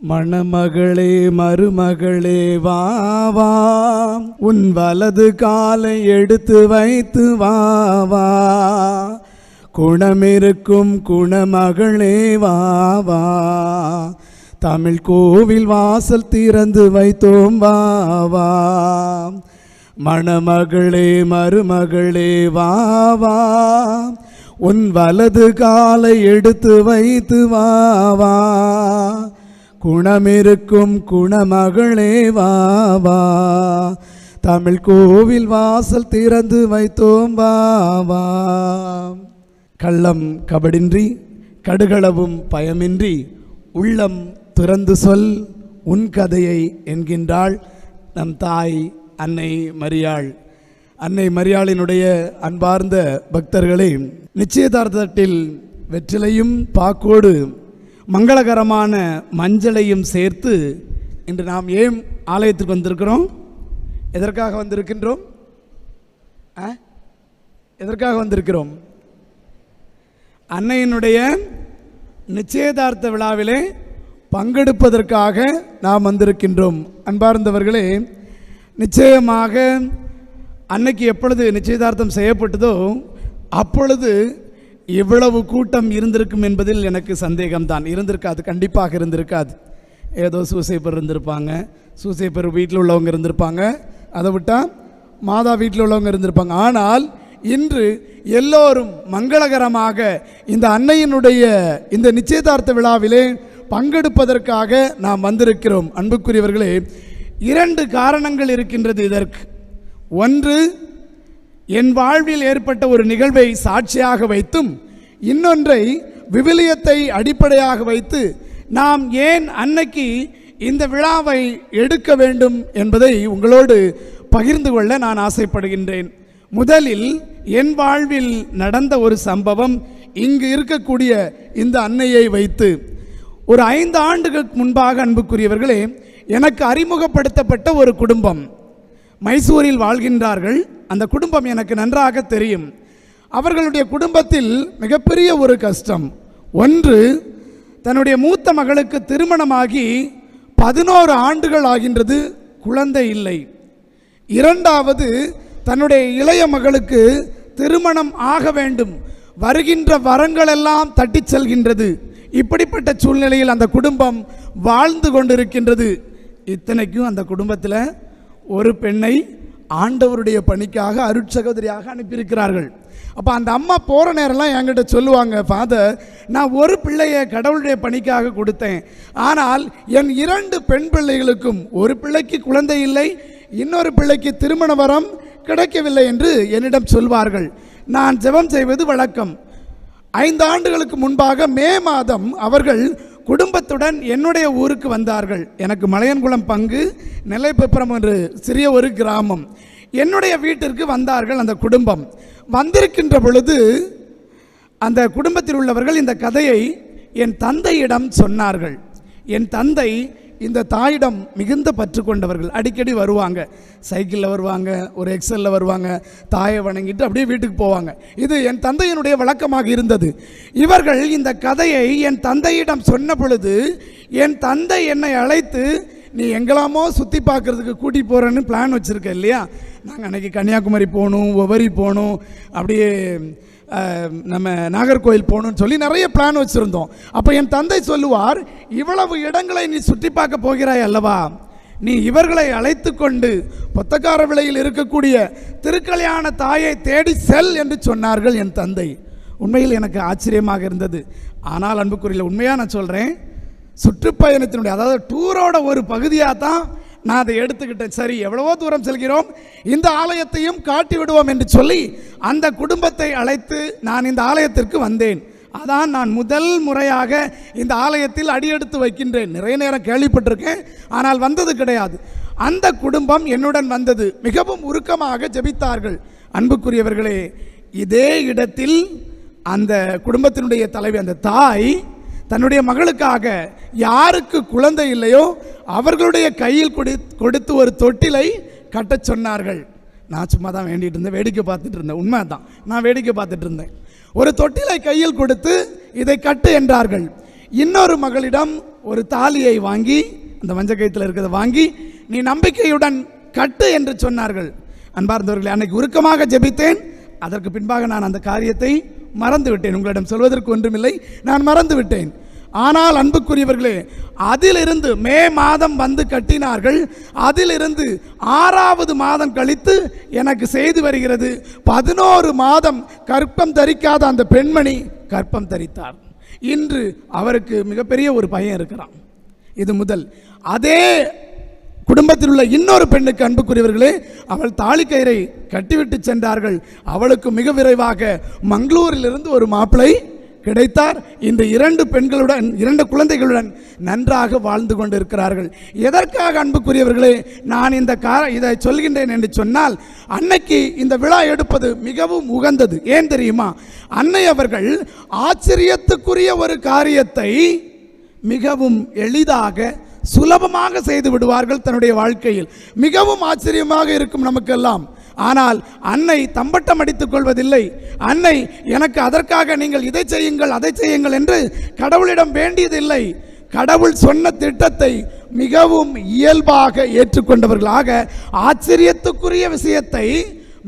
மணமகளே மருமகளே வாவா உன் வலது காலை எடுத்து வைத்து வாவா குணமிருக்கும் குணமகளே வாவா தமிழ் கோவில் வாசல் திறந்து வைத்தோம் வாவா மணமகளே மருமகளே வாவா உன் வலது காலை எடுத்து வைத்து வாவா குணமிருக்கும் குணமகளே வா வா. தமிழ் கோவில் வாசல் திறந்து வைத்தோம் வா வா. கள்ளம் கபடின்றி கடுகளவும் பயமின்றி உள்ளம் திறந்து சொல் உன் கதையை என்கின்றாள் நம் தாய் அன்னை மரியாள். அன்னை மரியாளினுடைய அன்பார்ந்த பக்தர்களே நிச்சயதார்த்தத்தில் வெற்றிலையும் பாக்கோடு மங்களகரமான மஞ்சளையும் சேர்த்து இன்று நாம் ஏன் ஆலயத்துக்கு வந்திருக்கிறோம்? எதற்காக வந்திருக்கின்றோம்? ஆ? எதற்காக வந்திருக்கிறோம்? அன்னையினுடைய நிச்சயதார்த்த விழாவிலே பங்கெடுப்பதற்காக நாம் வந்திருக்கின்றோம். அன்பார்ந்தவர்களே நிச்சயமாக அன்னைக்கு எப்பொழுது நிச்சயதார்த்தம் செய்யப்பட்டதோ அப்பொழுது இவ்வளவு கூட்டம் இருந்திருக்கும் என்பதில் எனக்கு சந்தேகம்தான். இருந்திருக்காது கண்டிப்பாக இருந்திருக்காது. ஏதோ சூசைப்பர் இருந்திருப்பாங்க. சூசைப்பர் வீட்டில் உள்ளவங்க இருந்திருப்பாங்க. அதை விட்டால் மாதா வீட்டில் உள்ளவங்க இருந்திருப்பாங்க. ஆனால் இன்று எல்லோரும் மங்களகரமாக இந்த அன்னையினுடைய இந்த நிச்சயதார்த்த விழாவிலே பங்கெடுப்பதற்காக நாம் வந்திருக்கிறோம். அன்புக்குரியவர்களே இரண்டு காரணங்கள் இருக்கின்றது இதற்கு. ஒன்று என் வாழ்வில் ஏற்பட்ட ஒரு நிகழ்வை சாட்சியாக வைத்தும் இன்னொன்றை விவிலியத்தை அடிப்படையாக வைத்து நாம் ஏன் அன்னைக்கு இந்த விழாவை எடுக்க வேண்டும் என்பதை உங்களோடு பகிர்ந்து கொள்ள நான் ஆசைப்படுகின்றேன். முதலில் என் வாழ்வில் நடந்த ஒரு சம்பவம் இங்கு இருக்கக்கூடிய இந்த அன்னையை வைத்து. ஒரு ஐந்து ஆண்டுகளுக்கு முன்பாக அன்புக்குரியவர்களே எனக்கு அறிமுகப்படுத்தப்பட்ட ஒரு குடும்பம். மைசூரில் வாழ்கின்றார்கள். அந்த குடும்பம் எனக்கு நன்றாக தெரியும். அவர்களுடைய குடும்பத்தில் மிகப்பெரிய ஒரு கஷ்டம். ஒன்று தன்னுடைய மூத்த மகளுக்கு திருமணமாகி பதினோரு ஆண்டுகள் ஆகின்றது குழந்தை இல்லை. இரண்டாவது தன்னுடைய இளைய மகளுக்கு திருமணம் ஆக வேண்டும். வருகின்ற வரங்களெல்லாம் தட்டிச் செல்கின்றது. இப்படிப்பட்ட சூழ்நிலையில் அந்த குடும்பம் வாழ்ந்து கொண்டிருக்கின்றது. இத்தனைக்கும் அந்த குடும்பத்தில் ஒரு பெண்ணை ஆண்டவருடைய பணிக்காக அருட்சகோதரியாக அனுப்பியிருக்கிறார்கள். அப்போ அந்த அம்மா போகிற நேரம்லாம் என்கிட்ட சொல்லுவாங்க ஃபாதர் நான் ஒரு பிள்ளையை கடவுளுடைய பணிக்காக கொடுத்தேன். ஆனால் என் இரண்டு பெண் பிள்ளைகளுக்கும் ஒரு பிள்ளைக்கு குழந்தை இல்லை இன்னொரு பிள்ளைக்கு திருமண வரம் கிடைக்கவில்லை என்று என்னிடம் சொல்வார்கள். நான் ஜெபம் செய்வது வழக்கம். ஐந்து ஆண்டுகளுக்கு முன்பாக மே மாதம் அவர்கள் குடும்பத்துடன் என்னுடைய ஊருக்கு வந்தார்கள். எனக்கு மலையன்குளம் பங்கு நெல்லைப்பெப்பரம் என்று சிறிய ஒரு கிராமம். என்னுடைய வீட்டிற்கு வந்தார்கள் அந்த குடும்பம். வந்திருக்கின்ற பொழுது அந்த குடும்பத்தில் உள்ளவர்கள் இந்த கதையை என் தந்தையிடம் சொன்னார்கள். என் தந்தை இந்த தாயிடம் மிகுந்த பற்று கொண்டவர்கள் அடிக்கடி வருவாங்க. சைக்கிளில் வருவாங்க ஒரு எக்ஸலில் வருவாங்க தாயை வணங்கிட்டு அப்படியே வீட்டுக்கு போவாங்க. இது என் தந்தையினுடைய வழக்கமாக இருந்தது. இவர்கள் இந்த கதையை என் தந்தையிடம் சொன்ன பொழுது என் தந்தை என்னை அழைத்து நீ எங்கெல்லாமோ சுற்றி பார்க்குறதுக்கு கூட்டி போகிறேன்னு பிளான் வச்சுருக்க இல்லையா? நாங்கள் அன்றைக்கி கன்னியாகுமரி போகணும் ஒவரி போகணும் அப்படியே நம்ம நாகர்கோயில் போகணும்னு சொல்லி நிறைய பிளான் வச்சுருந்தோம். அப்போ என் தந்தை சொல்லுவார் இவ்வளவு இடங்களை நீ சுற்றி பார்க்க போகிறாய் அல்லவா? நீ இவர்களை அழைத்து கொண்டு பொத்தக்கார விலையில் இருக்கக்கூடிய திருக்கல்யாண தாயை தேடி செல் என்று சொன்னார்கள் என் தந்தை. உண்மையில் எனக்கு ஆச்சரியமாக இருந்தது. ஆனால் அன்புக்குறியில் உண்மையாக நான் சொல்கிறேன் சுற்றுப்பயணத்தினுடைய அதாவது டூரோட ஒரு பகுதியாக தான் நான் அதை எடுத்துக்கிட்டேன். சரி எவ்வளவோ தூரம் செல்கிறோம். இந்த ஆலயத்தையும் காட்டி விடுவோம் என்று சொல்லி அந்த குடும்பத்தை அழைத்து நான் இந்த ஆலயத்திற்கு வந்தேன். அதான் நான் முதல் முறையாக இந்த ஆலயத்தில் அடியெடுத்து வைக்கின்றேன். நிறைய நேரம் கேள்விப்பட்டிருக்கேன் ஆனால் வந்தது கிடையாது. அந்த குடும்பம் என்னுடன் வந்தது. மிகவும் உருக்கமாக ஜெபித்தார்கள். அன்புக்குரியவர்களே இதே இடத்தில் அந்த குடும்பத்தினுடைய தலைவி அந்த தாய் தன்னுடைய மகளுக்காக யாருக்கு குழந்தை இல்லையோ அவர்களுடைய கையில் கொடு கொடுத்து ஒரு தொட்டிலை கட்டச் சொன்னார்கள். நான் சும்மா தான் வேண்டிட்டு இருந்தேன். வேடிக்கை பார்த்துட்டு இருந்தேன். உண்மை தான் நான் வேடிக்கை பார்த்துட்டு இருந்தேன். ஒரு தொட்டிலை கையில் கொடுத்து இதை கட்டு என்றார்கள். இன்னொரு மகளிடம் ஒரு தாலியை வாங்கி அந்த மஞ்சக்கயத்தில் இருக்கிறத வாங்கி நீ நம்பிக்கையுடன் கட்டு என்று சொன்னார்கள். அன்பார்ந்தவர்களே அன்னைக்கு உருக்கமாக ஜெபித்தேன். அதற்கு பின்பாக நான் அந்த காரியத்தை மறந்துவிட்டேன். உங்களிடம் சொல்வதற்கு ஒன்றுமில்லை. நான் மறந்துவிட்டேன். ஆனால் அன்புக்குரியவர்களே அதிலிருந்து மே மாதம் வந்து கட்டினார்கள். அதிலிருந்து ஆறாவது மாதம் கழித்து எனக்கு செய்து வருகிறது. பதினோரு மாதம் கற்பம் தரிக்காத அந்த பெண்மணி கற்பம் தரித்தார். இன்று அவருக்கு மிகப்பெரிய ஒரு பையன் இருக்கிறான். இது முதல். அதே குடும்பத்தில் உள்ள இன்னொரு பெண்ணுக்கு அன்புக்குரியவர்களே அவள் தாலிக்கயிறை கட்டிவிட்டு சென்றார்கள். அவளுக்கு மிக விரைவாக மங்களூரிலிருந்து ஒரு மாப்பிளை கிடைத்தார். இந்த இரண்டு பெண்களுடன் இரண்டு குழந்தைகளுடன் நன்றாக வாழ்ந்து கொண்டிருக்கிறார்கள். எதற்காக அன்புக்குரியவர்களே நான் இந்த கார இதை சொல்கின்றேன் என்று சொன்னால் அன்னைக்கு இந்த விழா எடுப்பது மிகவும் உகந்தது. ஏன் தெரியுமா? அன்னை அவர்கள் ஆச்சரியத்துக்குரிய ஒரு காரியத்தை மிகவும் எளிதாக சுலபமாக செய்து விடுவார்கள் தன்னுடைய வாழ்க்கையில். மிகவும் ஆச்சரியமாக இருக்கும் நமக்கெல்லாம். ஆனால் அன்னை தம்பட்டம் அடித்துக் கொள்வதில்லை. அன்னை எனக்கு அதற்காக நீங்கள் இதை செய்யுங்கள் அதை செய்யுங்கள் என்று கடவுளிடம் வேண்டியதில்லை. கடவுள் சொன்ன திட்டத்தை மிகவும் இயல்பாக ஏற்றுக்கொண்டவர்களாக ஆச்சரியத்துக்குரிய விஷயத்தை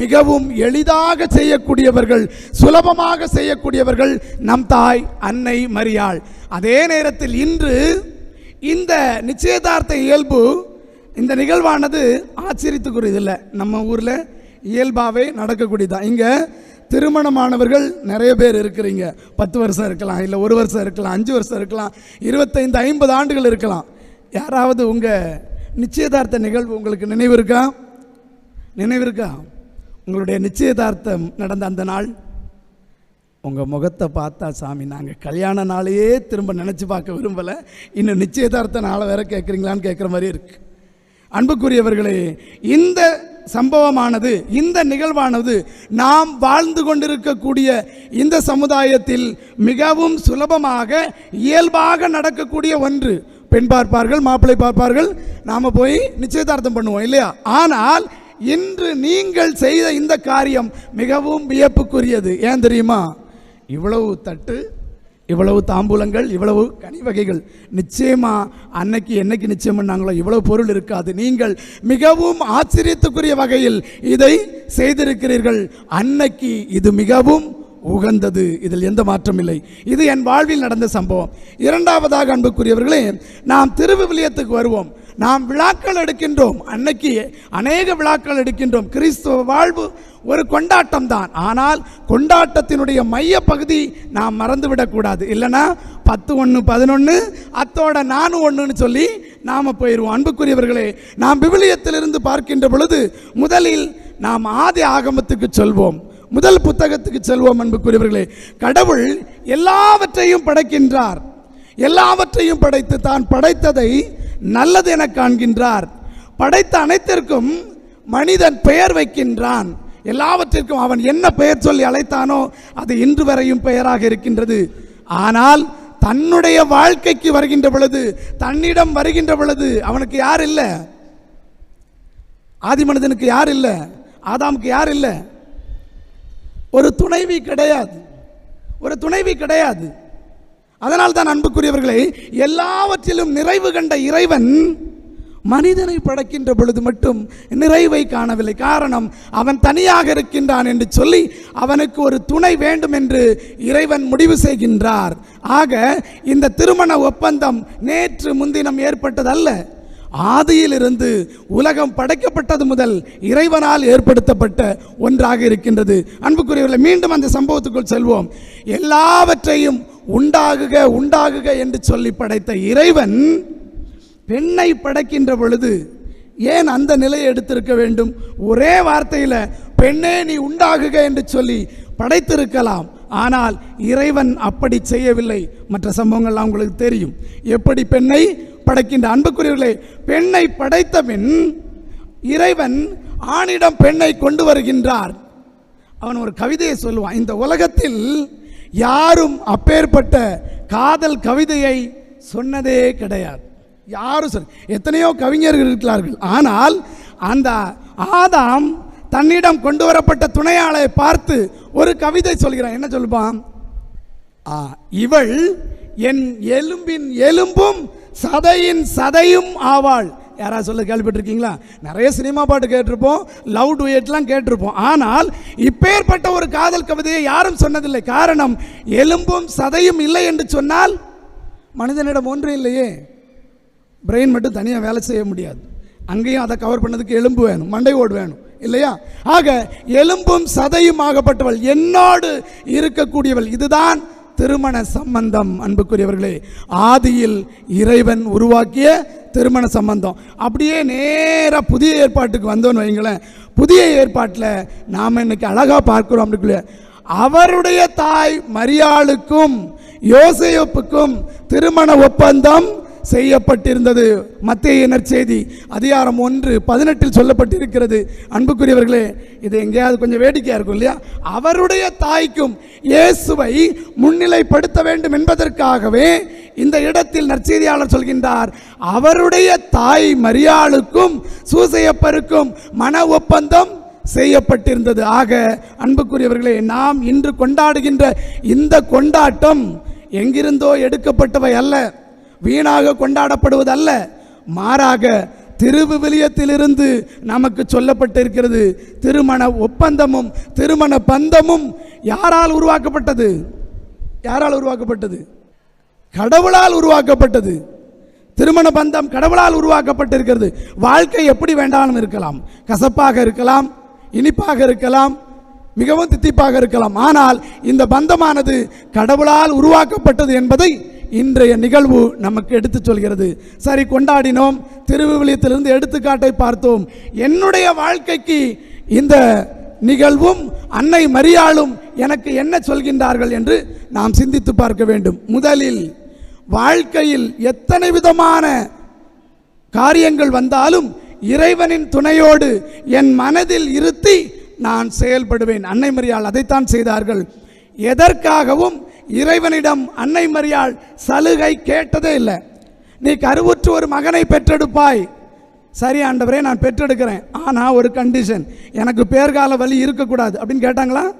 மிகவும் எளிதாக செய்யக்கூடியவர்கள் சுலபமாக செய்யக்கூடியவர்கள் நம் தாய் அன்னை மரியாள். அதே நேரத்தில் இன்று இந்த நிச்சயதார்த்த இயல்பு இந்த நிகழ்வானது ஆச்சரியத்துக்குரியதில்லை. நம்ம ஊரில் இயல்பாகவே நடக்கக்கூடியதான் இங்கே திருமணமானவர்கள் நிறைய பேர் இருக்கிறீங்க. பத்து வருஷம் இருக்கலாம் இல்லை ஒரு வருஷம் இருக்கலாம் அஞ்சு வருஷம் இருக்கலாம் இருபத்தைந்து ஐம்பது ஆண்டுகள் இருக்கலாம். யாராவது உங்கள் நிச்சயதார்த்த நிகழ்வு உங்களுக்கு நினைவு இருக்கா? நினைவு இருக்கா? உங்களுடைய நிச்சயதார்த்தம் நடந்த அந்த நாள் உங்கள் முகத்தை பார்த்தா சாமி நாங்கள் கல்யாண நாளையே திரும்ப நினச்சி பார்க்க விரும்பலை. இன்னும் நிச்சயதார்த்த நாளை வேற கேட்குறீங்களான்னு கேட்குற மாதிரி இருக்கு. அன்புக்குரியவர்களே இந்த சம்பவமானது இந்த நிகழ்வானது நாம் வாழ்ந்து கொண்டிருக்கக்கூடிய இந்த சமுதாயத்தில் மிகவும் சுலபமாக இயல்பாக நடக்கக்கூடிய ஒன்று. பெண் பார்ப்பார்கள் மாப்பிள்ளை பார்ப்பார்கள். நாம் போய் நிச்சயதார்த்தம் பண்ணுவோம் இல்லையா? ஆனால் இன்று நீங்கள் செய்த இந்த காரியம் மிகவும் வியப்புக்குரியது. ஏன் தெரியுமா? இவ்வளவு தட்டு இவ்வளவு தாம்பூலங்கள் இவ்வளவு கனி வகைகள் நிச்சயமா அன்னைக்கு என்னைக்கு நிச்சயம் பண்ணாங்களோ இவ்வளவு பொருள் இருக்காது. நீங்கள் மிகவும் ஆச்சரியத்துக்குரிய வகையில் இதை செய்திருக்கிறீர்கள். அன்னைக்கு இது மிகவும் உகந்தது. இதில் எந்த மாற்றம் இல்லை. இது என் வாழ்வில் நடந்த சம்பவம். இரண்டாவதாக அன்புக்குரியவர்களே நாம் திருவிவிலியத்துக்கு வருவோம். நாம் விழாக்கள் எடுக்கின்றோம். அன்னைக்கு அநேக விழாக்கள் எடுக்கின்றோம். கிறிஸ்துவ வாழ்வு ஒரு கொண்டாட்டம் தான் ஆனால் கொண்டாட்டத்தினுடைய மைய பகுதி நாம் மறந்துவிடக்கூடாது இல்லைன்னா பத்து ஒன்று பதினொன்று அத்தோட நானும் ஒன்றுன்னு சொல்லி நாம் போயிடுவோம் அன்புக்குரியவர்களே நாம் விவிலியத்திலிருந்து பார்க்கின்ற பொழுது முதலில் நாம் ஆதி ஆகமத்துக்கு சொல்வோம். முதல் புத்தகத்துக்கு செல்வோம் அன்புக்குரியவர்களே. கடவுள் எல்லாவற்றையும் படைக்கின்றார். எல்லாவற்றையும் படைத்து தான் படைத்ததை நல்லது என காண்கின்றார். படைத்த அனைத்திற்கும் மனிதன் பெயர் வைக்கின்றான். எல்லாவற்றிற்கும் அவன் என்ன பெயர் சொல்லி அழைத்தானோ அது இன்று வரையும் பெயராக இருக்கின்றது. ஆனால் தன்னுடைய வாழ்க்கைக்கு வருகின்ற பொழுது தன்னிடம் வருகின்ற பொழுது அவனுக்கு யார் இல்லை? ஆதி மனிதனுக்கு யார் இல்லை? ஆதாமுக்கு யார் இல்லை? ஒரு துணைவி கிடையாது. ஒரு துணைவி கிடையாது. அதனால் தான் அன்புக்குரியவர்களே எல்லாவற்றிலும் நிறைவு கண்ட இறைவன் மனிதனை படைக்கின்ற பொழுது மட்டும் நிறைவை காணவில்லை. காரணம் அவன் தனியாக இருக்கின்றான் என்று சொல்லி அவனுக்கு ஒரு துணை வேண்டும் என்று இறைவன் முடிவு செய்கின்றார். ஆக இந்த திருமண ஒப்பந்தம் நேற்று முன்தினம் ஏற்பட்டதல்ல. ஆதியிலிருந்து உலகம் படைக்கப்பட்டது முதல் இறைவனால் ஏற்படுத்தப்பட்ட ஒன்றாக இருக்கின்றது. அன்புக்குரியவர்களை மீண்டும் அந்த சம்பவத்துக்குள் செல்வோம். எல்லாவற்றையும் உண்டாகுக உண்டாகுக என்று சொல்லி படைத்த இறைவன் பெண்ணை படைக்கின்ற பொழுது ஏன் அந்த நிலையை எடுத்திருக்க வேண்டும்? ஒரே வார்த்தையில் பெண்ணே நீ உண்டாகுக என்று சொல்லி படைத்திருக்கலாம். ஆனால் இறைவன் அப்படி செய்யவில்லை. மற்ற சம்பவங்கள்லாம் உங்களுக்கு தெரியும். எப்படி பெண்ணை படைக்கின்ற அன்புக்குரியவர்களே பெண்ணை படைத்த பின் இறைவன் ஆணிடம் பெண்ணை கொண்டு வருகின்றார். அவன் ஒரு கவிதையை சொல்லுவான். இந்த உலகத்தில் யாரும் அப்பேற்பட்ட காதல் கவிதையை சொன்னதே கிடையாது. யாரும் சொல் எத்தனையோ கவிஞர்கள் இருக்கிறார்கள். ஆனால் அந்த ஆதாம் தன்னிடம் கொண்டு வரப்பட்ட துணையாளை பார்த்து ஒரு கவிதை சொல்கிறான். என்ன சொல்லுவான்? ஆ, இவள் என் எலும்பின் எலும்பும் சதையின் சதையும் ஆவாள். யாராவது சொல்ல கேள்விப்பட்டிருக்கீங்களா? நிறைய சினிமா பாட்டு கேட்டிருப்போம் லவ் டுயட்லாம் கேட்டிருப்போம். ஆனால் இப்பேற்பட்ட ஒரு காதல் கவிதையை யாரும் சொன்னதில்லை. காரணம் எலும்பும் சதையும் இல்லை என்று சொன்னால் மனிதனிடம் ஒன்றும் இல்லையே. பிரெயின் மட்டும் தனியாக வேலை செய்ய முடியாது. அங்கேயும் அதை கவர் பண்ணதுக்கு எலும்பு வேணும் மண்டை ஓடு வேணும் இல்லையா? ஆக எலும்பும் சதையும் ஆகப்பட்டவள் என்னோடு இருக்கக்கூடியவள். இதுதான் திருமண சம்பந்தம் அன்புக்குரியவர்களே. ஆதியில் இறைவன் உருவாக்கிய திருமண சம்பந்தம். அப்படியே நேராக புதிய ஏற்பாட்டுக்கு வந்தோன்னு வைங்களேன். புதிய ஏற்பாட்டில் நாம் இன்னைக்கு அழகாக பார்க்குறோம் அப்படிக்குள்ள அவருடைய தாய் மரியாளுக்கும் யோசேப்புக்கும் திருமண ஒப்பந்தம் செய்யப்பட்டிருந்தது. மத்திய நற்செய்தி அதிகாரம் ஒன்று பதினெட்டில் சொல்லப்பட்டிருக்கிறது. அன்புக்குரியவர்களே இது எங்கேயாவது கொஞ்சம் வேடிக்கையாக இருக்கும் இல்லையா? அவருடைய தாய்க்கும் இயேசுவை முன்னிலைப்படுத்த வேண்டும் என்பதற்காகவே இந்த இடத்தில் நற்செய்தியாளர் சொல்கின்றார். அவருடைய தாய் மரியாளுக்கும் சூசையப்பருக்கும் மன ஒப்பந்தம் செய்யப்பட்டிருந்தது. ஆக அன்புக்குரியவர்களே நாம் இன்று கொண்டாடுகின்ற இந்த கொண்டாட்டம் எங்கிருந்தோ எடுக்கப்பட்டவை அல்ல. வீணாக கொண்டாடப்படுவதல்ல. மாறாக திருவிவிலியத்திலிருந்து நமக்கு சொல்லப்பட்டிருக்கிறது திருமண ஒப்பந்தமும் திருமண பந்தமும் யாரால் உருவாக்கப்பட்டது? யாரால் உருவாக்கப்பட்டது? கடவுளால் உருவாக்கப்பட்டது. திருமண பந்தம் கடவுளால் உருவாக்கப்பட்டிருக்கிறது. வாழ்க்கை எப்படி வேண்டாலும் இருக்கலாம். கசப்பாக இருக்கலாம் இனிப்பாக இருக்கலாம் மிகவும் தித்திப்பாக இருக்கலாம். ஆனால் இந்த பந்தமானது கடவுளால் உருவாக்கப்பட்டது என்பதை இன்றைய நிகழ்வு நமக்கு எடுத்துச் சொல்கிறது. சரி கொண்டாடினோம். திருவிவிலியத்திலிருந்து எடுத்துக்காட்டை பார்த்தோம். என்னுடைய வாழ்க்கைக்கு இந்த நிகழ்வும் அன்னை மரியாளும் எனக்கு என்ன சொல்கின்றார்கள் என்று நாம் சிந்தித்து பார்க்க வேண்டும். முதலில் வாழ்க்கையில் எத்தனை விதமான காரியங்கள் வந்தாலும் இறைவனின் துணையோடு என் மனதில் இருத்தி நான் செயல்படுவேன். அன்னை மரியாள் அதைத்தான் செய்தார்கள். எதற்காகவும் இறைவனிடம் அன்னை மரியாள் சலுகை கேட்டதே இல்லை. நீ கருவுற்று ஒரு மகனை பெற்றெடுப்பாய். சரி ஆண்டவரே நான் பெற்றெடுக்கிறேன். ஆனால் ஒரு கண்டிஷன் எனக்கு பேர்கால வலி இருக்கக்கூடாது. அப்படின்னு கேட்டாங்களா?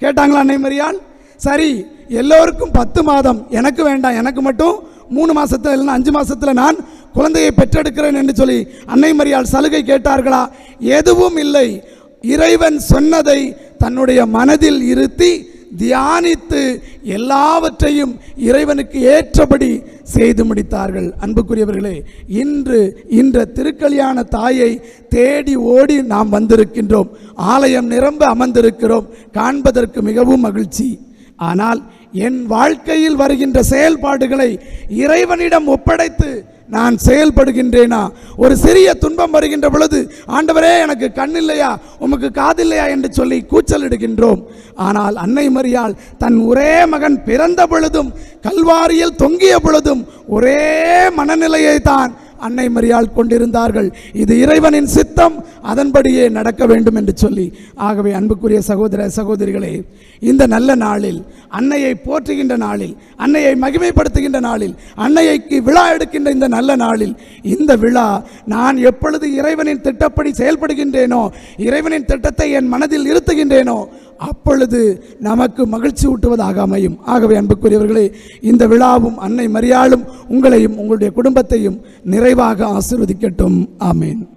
கேட்டாங்களா அன்னை மரியாள்? சரி எல்லோருக்கும் பத்து மாதம். எனக்கு வேண்டாம் எனக்கு மட்டும் மூணு மாதத்தில் இல்லைன்னா அஞ்சு மாதத்தில் நான் குழந்தையை பெற்றெடுக்கிறேன் என்று சொல்லி அன்னை மரியாள் சலுகை கேட்டார்களா? எதுவும் இல்லை. இறைவன் சொன்னதை தன்னுடைய மனதில் இருத்தி தியானித்து எல்லாவற்றையும் இறைவனுக்கு ஏற்றபடி செய்து முடித்தார்கள். அன்புக்குரியவர்களே இன்று இன்ற திருக்கல்யாண தாயை தேடி ஓடி நாம் வந்திருக்கின்றோம். ஆலயம் நிரம்ப அமர்ந்திருக்கிறோம். காண்பதற்கு மிகவும் மகிழ்ச்சி. ஆனால் என் வாழ்க்கையில் வருகின்ற செயல்பாடுகளை இறைவனிடம் ஒப்படைத்து நான் செயல்படுகின்றேனா? ஒரு சிறிய துன்பம் வருகின்ற பொழுது ஆண்டவரே எனக்கு கண் இல்லையா உமக்கு காதில்லையா? என்று சொல்லி கூச்சல் இடுகின்றோம் ஆனால் அன்னை மரியாள் தன் ஒரே மகன் பிறந்த பொழுதும் கல்வாரியில் தொங்கிய பொழுதும் ஒரே மனநிலையை தான் அன்னை மரியாள் கொண்டிருந்தார்கள். இது இறைவனின் சித்தம். அதன்படியே நடக்க வேண்டும் என்று சொல்லி. ஆகவே அன்புக்குரிய சகோதர சகோதரிகளே இந்த நல்ல நாளில் அன்னையை போற்றுகின்ற நாளில் அன்னையை மகிமைப்படுத்துகின்ற நாளில் அன்னையைக்கு விழா எடுக்கின்ற இந்த நல்ல நாளில் இந்த விழா நான் எப்பொழுது இறைவனின் திட்டப்படி செயல்படுகின்றேனோ இறைவனின் திட்டத்தை என் மனதில் இருத்துகின்றேனோ அப்பொழுது நமக்கு மகிழ்ச்சி ஊட்டுவதாக அமையும் ஆகவே அன்புக்குரியவர்களே இந்த விழாவும் அன்னை மரியாளும் உங்களையும் உங்களுடைய குடும்பத்தையும் நிறைவாக ஆசிர்வதிக்கட்டும். ஆமேன்.